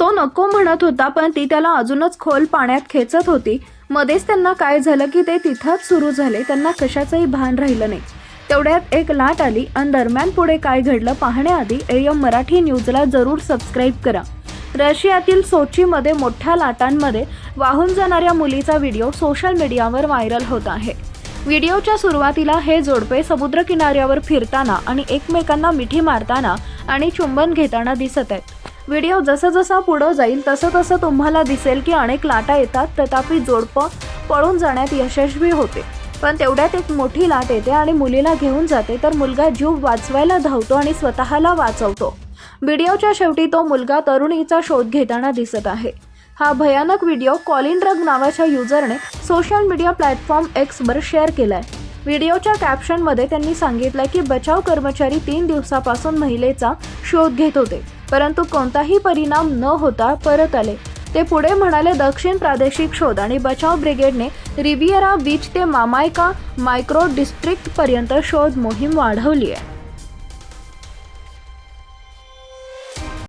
तो नको म्हणत होता पण ती त्याला अजूनच खोल पाण्यात खेचत होती. मध्येच त्यांना काय झालं की ते तिथंच सुरू झाले. त्यांना कशाचंही भान राहिलं नाही. तेवढ्यात एक लाट आली. आणि दरम्यान पुढे काय घडलं पाहण्याआधी एयम मराठी न्यूजला जरूर सबस्क्राईब करा. रशियातील सोचीमध्ये मोठ्या लाटांमध्ये वाहून जाणाऱ्या मुलीचा व्हिडिओ सोशल मीडियावर व्हायरल होत आहे. व्हिडिओच्या सुरुवातीला हे जोडपे समुद्रकिनाऱ्यावर फिरताना आणि एकमेकांना मिठी मारताना आणि चुंबन घेताना दिसत आहेत. व्हिडिओ जसं जसा पुढं जाईल तसं तसं तुम्हाला दिसेल की अनेक लाटा येतात. तथापि जोडपं पळून जाण्यात यशस्वी होते. पण तेवढ्यात एक मोठी लाट येते आणि मुलीला घेऊन जाते. तर मुलगा जीव वाचवायला धावतो आणि स्वतःला वाचवतो. व्हिडिओच्या शेवटी तो मुलगा तरुणीचा शोध घेताना दिसत आहे. हा भयानक व्हिडिओ कॉलिन ड्रग नावाच्या युजरने सोशल मीडिया प्लॅटफॉर्म एक्सवर शेअर केलाय. व्हिडिओच्या कॅप्शनमध्ये त्यांनी सांगितलं की बचाव कर्मचारी तीन दिवसापासून महिलेचा शोध घेत होते. परंतु कोणताही परिणाम न होता परत आले. ते पुढे म्हणाले दक्षिण प्रादेशिक शोध आणि बचाव ब्रिगेडने रिव्हिएरा बीच ते मामायका मायक्रो डिस्ट्रिक्ट पर्यंत शोध मोहीम वाढवली आहे.